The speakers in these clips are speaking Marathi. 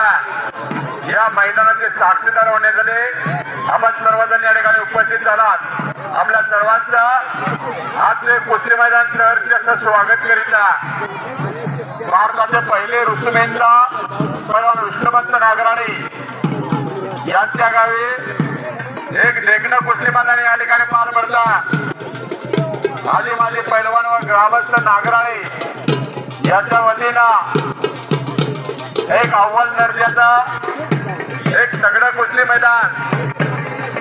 करता या मैदानाचे साक्षीदार होण्याकडे आपण सर्वजण या ठिकाणी उपस्थित झालात. आपल्या सर्वांचा आजचे हे मैदान सहर्ष असं स्वागत करीता भारताचे पहिले ऋषुमेंदा सर्व विष्णुवंत नागराणे यांच्या गावी एक देखणं कुसरी मैदान या ठिकाणी पार पडता आधी माझे पैलवान व ग्रामस्थ नागराणी याच्या वतीनं एक अव्वल दर्जाचा एक सगळं कुस्ती मैदान?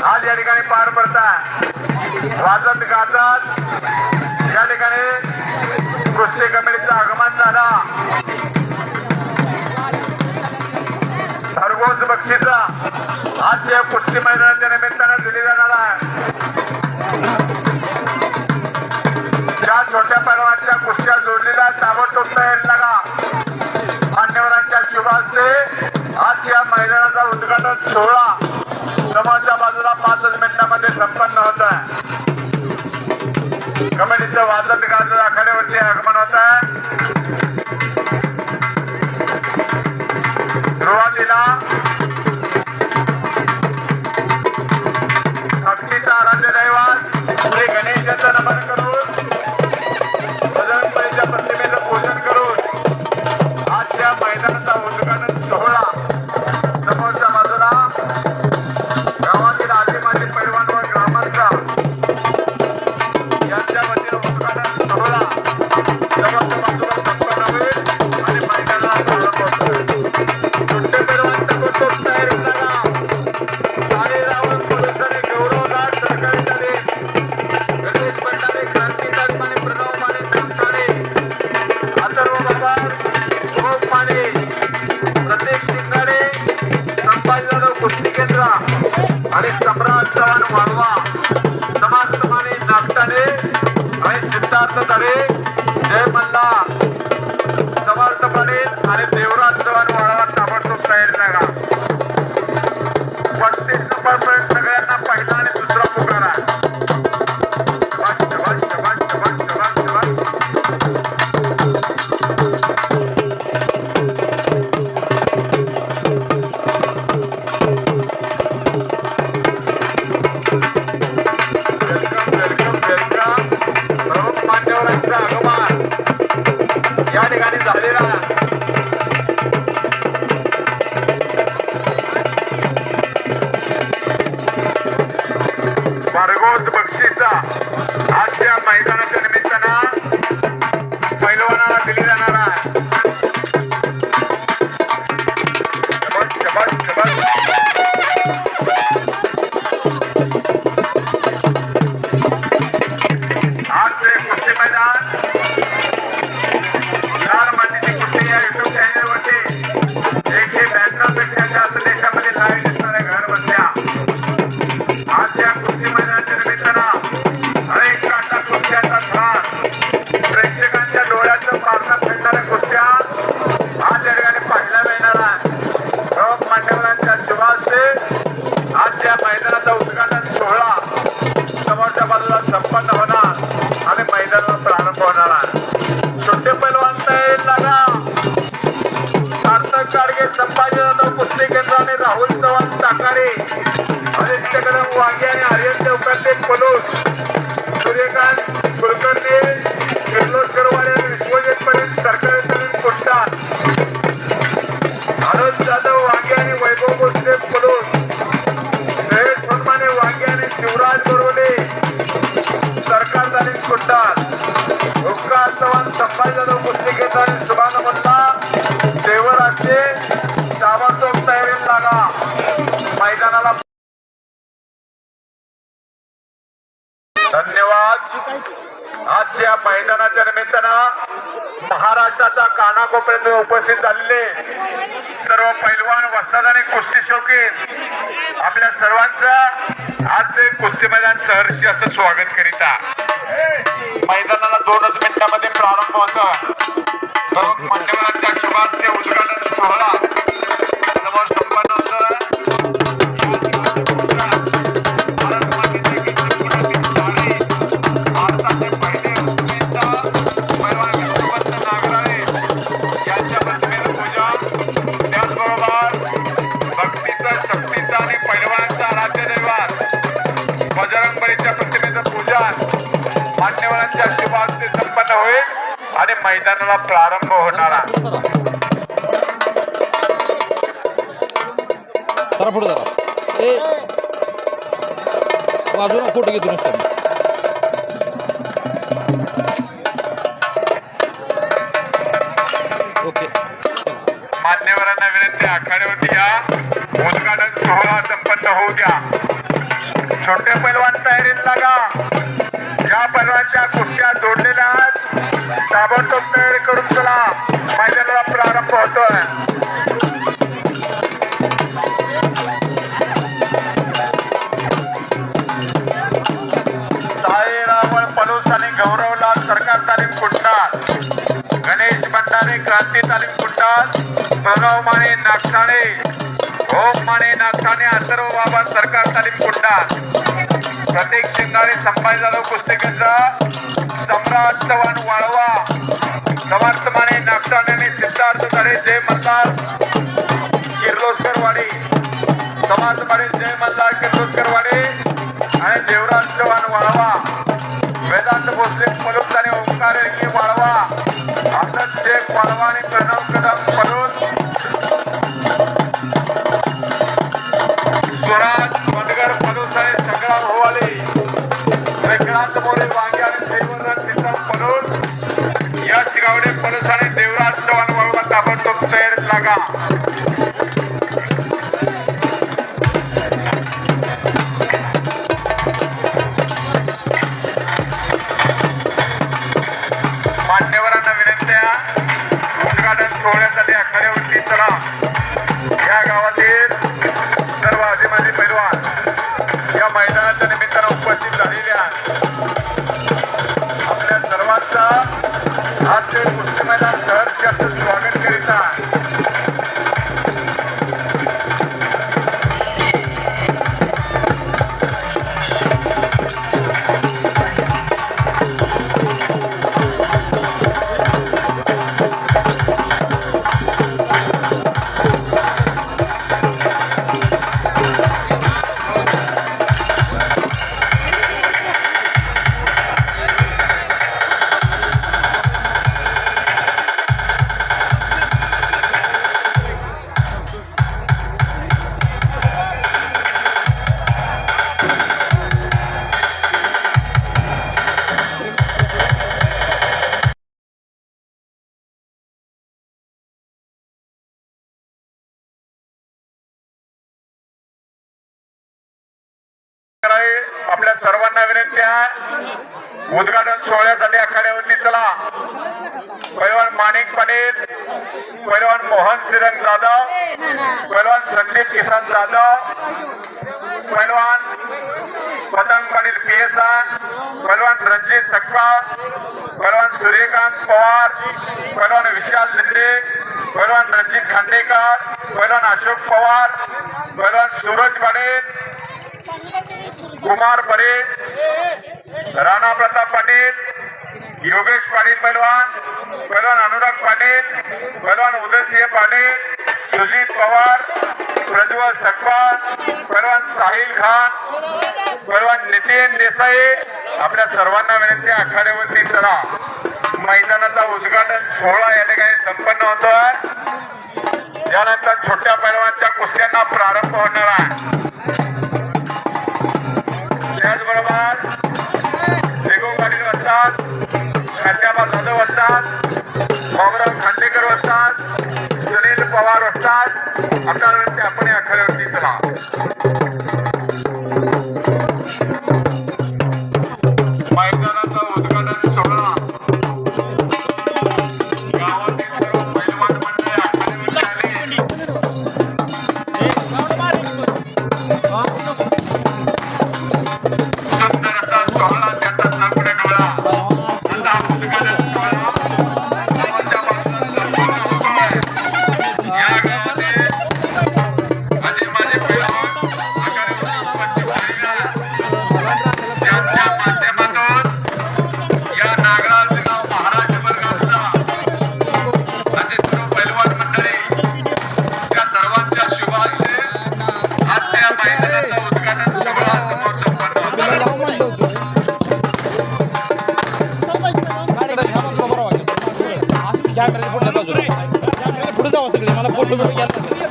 आज या ठिकाणी पार पडता. वाजत गाजत या ठिकाणी कुस्ती कमिटीचं आगमन झाला. खरगोश बक्षीचा आज या कुस्ती मैदानाच्या निमित्तानं दिली जाणार आहे. छोट्या पैलवानच्या कुस्त्या जोडलेल्या ताबडतोब तयारी लागा. मान्यवरांच्या आज या मैदानाचा उद्घाटन सोहळा समोरच्या बाजूला पाचच मिनिटांमध्ये संपन्न होत आहे. कमिटीचं वादन गाजर आखाड्यावरती आगमन होत आहे. सुरुवातीला चार बाजूला संपन्न होणार आणि मैदानाला प्रारंभ होणार मैदानाच्या निमित्तानं महाराष्ट्राचा कानाकोपऱ्यात उपस्थित झालेले. सर्व पैलवान वस्ताद आणि कुस्ती शौकीन आपल्या सर्वांचं आजचे कुस्ती मैदान सहर्षी असं स्वागत करीता मैदानाला दोनच मिनिटांमध्ये प्रारंभ होतं प्रमुख मान्यवरांच्या उद्घाटन सोहळा. होऊ द्या. छोटे पैलवान तयारीत लागा. या पैलवानच्या कुस्त्या जोडलेल्या आहेत ताबडतोब तयारी करून चला. मैदानाला प्रारंभ होतोय. साई पलूस आणि गौरवला सरकार तालीम कुंडात गणेश भंडारे क्रांती तालीम कुंडात प्रणव माने नागठाणे. ओम माने नागठाणे अथर्व बाबा सरकार तालीम कुंडा. प्रत्येक शिंगारे संभाजी जाधव कुस्ती केंद्र. सम्राट चव्हाण वाळवा. समर्थ माने नागठाणे सिद्धार्थ धडे जय मल्हार किर्लोस्करवाडी. समाज माने जय मल्हार किर्लोस्कर वाडी आणि देवराज चव्हाण वाळवा. वेदांत भोसले पलूस आणि ओंकार वाळवा. आनंद शेख वाळवा आणि प्रणव कदम पडून विक्रांत मोरे वांगे आणि देवराज सिद्धार्थ पलूस यश गावडे पलूस आणि देवराज चव्हाण वाळवा ताबडतोब तयारीत लागा. सर्वांना विनंती आहे. उद्घाटन सोहळ्यासाठी आखाड्यावरती चला. पैलवान माणिक पाटील पैलवान मोहन श्रीरंग जाधव पैलवान संदीप किसन जाधव पैलवान पतंग पाटील पी पैलवान रणजित सक्काळ पैलवान सूर्यकांत पवार पैलवान विशाल लिंदे पैलवान रणजित खांडेकर पैलवान अशोक पवार पैलवान सूरज पाटील कुमार परेड राणा प्रताप पाटील योगेश पाटील पैलवान पैलवान अनुराग पाटील पैलवान उदयसिंह पाटील सुजित पवार प्रज्वल सकपाळ पैलवान साहिल खान पैलवान नितीन देसाई. आपल्या सर्वांना विनंती आखाड्यावरती चला. मैदानाचा उद्घाटन सोहळा या ठिकाणी संपन्न होतोय. यानंतर छोट्या पैलवानच्या कुस्त्यांना प्रारंभ होणार आहे. estaba saliendo mal la puerta, pero.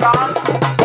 कुस्ती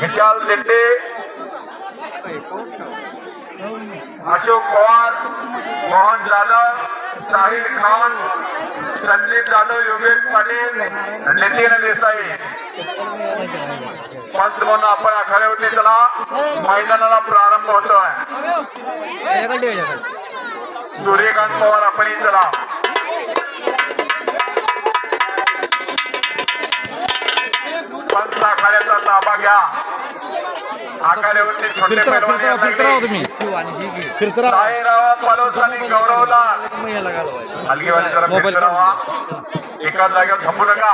विशाल शेट्टे अशोक पवार मोहन जाधव साहिल खान संदीप जाधव योगेश पाटील नितीन देसाई. पंच म्हणून आपण आखाड्यावरती चला मैदानाला प्रारंभ होतोय. सूर्यकांत पवार आपणही चला. आखाड्याचा ताबा घ्या. आखाड्यावरती छोटे फिरतरा साईराव पलोस आणि गौरवला हलगीवाली जरा. एकाच जागेवर थांबू नका.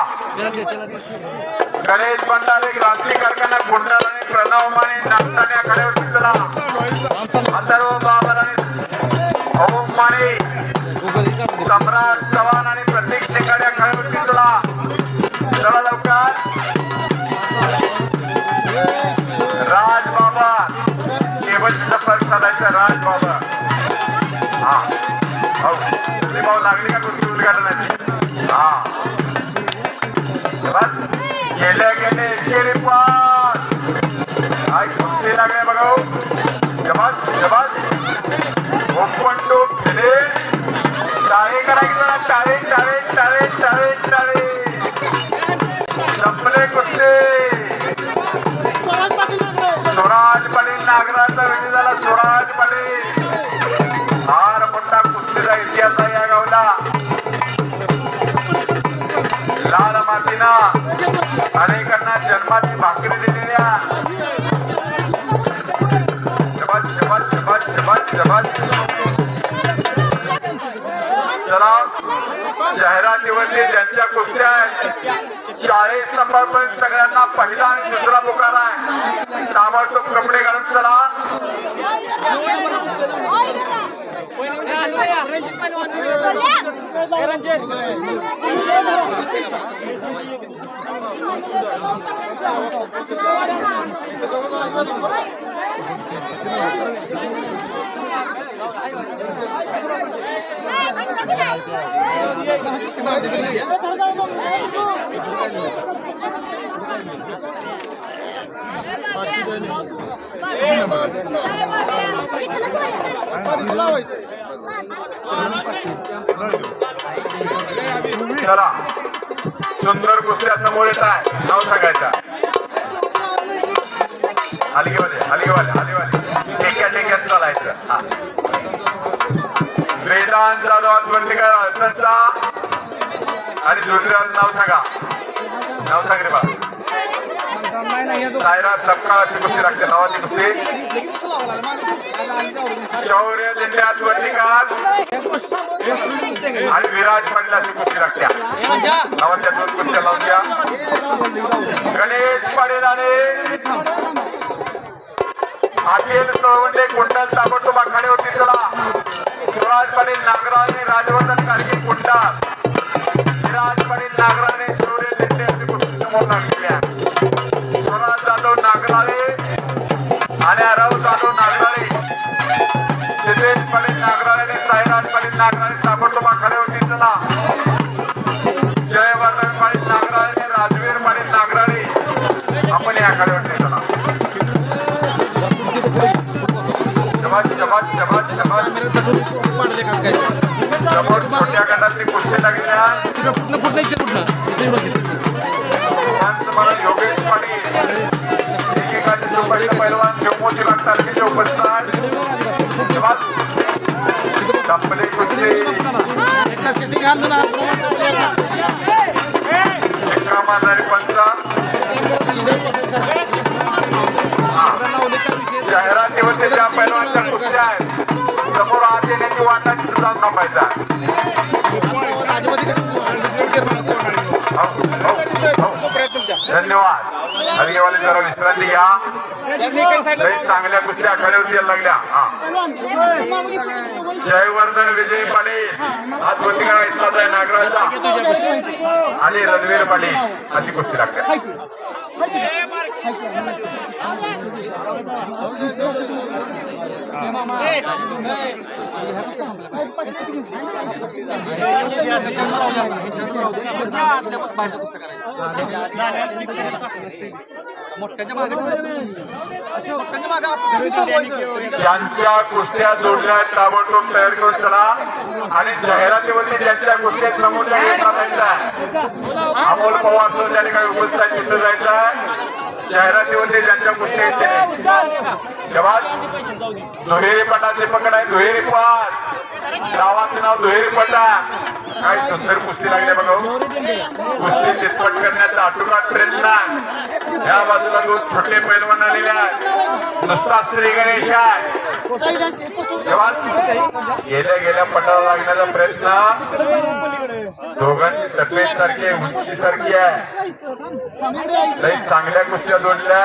गणेश भंडारे क्रांती कारखाना गुंडाळ आणि प्रणव माने नागताने आखाड्यावरती चला अथर्व बाबर आणि ओम माने. सम्राट चव्हाण आणि प्रतीक शेकाडे हो भाऊ लागली का कुठली उद्घाटनाची हा. बस. गेल्या गेले काय लागले बघा जबास जबास ओपन टू करायचं. लाल अनेकांना जन्माची भाकरी दिलेल्या. शबाश शबाश शबाश चला जाहिरातीवरती ज्यांच्या कुस्त्या आहेत चाळीस नंबर पण सगळ्यांना पहिला आणि दुसरा पुकार आहे. ताबडतोब कपडे घालून चला. రంజిత్ चला. सुंदर कुस्त्या समोर येत आहे नाव सांगायचा. हलगेवाले हलगेवाले हलगेवाले टेक्या टेक्याच चालायचं हा. वेदांत जाधव आत्मंडकर हसनचा आणि दुसऱ्या नाव सांगा. नाव सांग रे बाबा सायरा सबका अशी कुस्ती लागते नावाची कुस्ती. शौर्य जिल्ह्यात वर्णिकार आणि विराज पाटील अशी कुस्ती लागत्या नावाच्या दोन कुस्त्या लावून द्या गणेश पाटील आणि आदिल सोळवंडे म्हणजे कुंडल ताबडतोब आखाडे होती चला. शिवराज पाटील नागराने राजवर्धन गाडगे कुंडा विराज पाटील नागराने शौर्य लेंडे असे कुस्ती समोर लागलेल्या शिवराज जाधव नागराळे. आणि राव जाधव नागराळे. सिद्धेश पाटील नागराळे आणि साईराज पाटील नागराळे ताबडतोब आखाडे होती चला. योगेश पाटील एकेकाचे चौपाटीचे पैलवान शिवमोती तालुक्याचे उपस्थित शबाज संपले कुस्ती. एकदा setting घाल ना. एका मानारी पंचा. धन्यवाद हलगेवाले जरा विश्रांती घ्या लई चांगल्या कुस्त्या आखाड्यावरती यायला लागल्या हा जयवर्धन विजय पाटील आज वरती करा इथलाच आहे नागराचा आणि रणवीर पाटील अशी कुस्ती लागते मोठ्याच्या मागे मोठ्याच्या. ज्यांच्या कुस्त्या जोडल्या ताबडतोब तयार करून चला. आणि जाहिरातीवरती ज्यांच्या कुस्त्या घेतला आहे. अमोल पवार सर त्या ठिकाणी उपस्थित तिथं जायचं आहे जाहिरातीवरती ज्यांच्या गोष्टी आहेत जेव्हा दुहेरी पटाचे पकड आहे दुहेरी पट गावाचं नाव दुहेरी पटा. काय सुंदर कुस्ती लागली बघा हो. कुस्ती चितपट करण्याचा आटोकाट प्रयत्न. या बाजूला दोन छोटे पैलवान आलेले आहेत. नुसता श्री गणेश आहे. तेव्हा गेल्या गेल्या पटाला लागण्याचा प्रयत्न. दोघांची तब्येत सारखी आहे उंची सारखी आहे. लई चांगल्या गोष्टी जोडल्या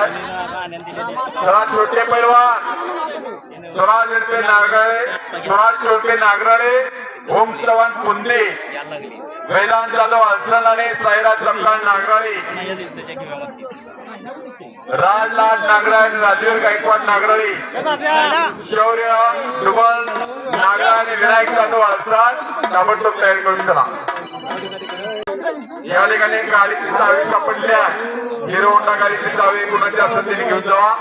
स्वराज छोटे पैलवान स्वराज रुपये नागराळे स्वराज रुपये नागराळे ओम चव्हाण कुंदे वेदांत जाधव असलन आणि साईराज रमकाळ नागराळे. राजलाल नागराज राजीव गायकवाड नागराळे. शौर्य जुबल नागरा आणि विनायक जाधव असतात ताबडतोब तयारी करून चला या ठिकाणी गाडीची चावी सापडल्या हिरो होंडा गाडीची चावी कुणाची असेल तिने घेऊन जावा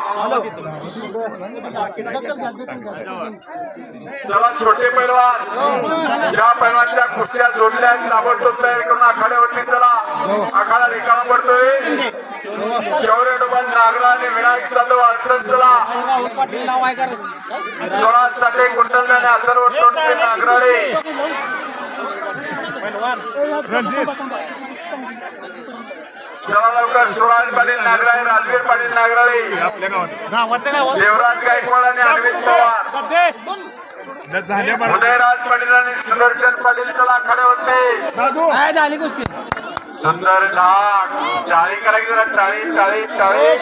चला छोटे पैलवान ज्या पैलवानच्या कुस्त्या जोडल्या ताबडतोब तयारी करून आखाड्यावरती चला. आखाडा रिकामा पडतोय. शौर्य डोबल नागरा आणि विनायक जाधव आश्रम चला. सोळा साठे कुंटल आणि चला लवकर सुराज पाटील नागराळे राजवीर पाटील नागराळे. देवराज गायकवाड आणि अरविंद पवार उदयराज पाटील आणि सुदर्शन पाटील चला खडे होते. काय झाली गोष्टी सुंदर डाग टाळी करायची जरा टाळी टाळी टाळी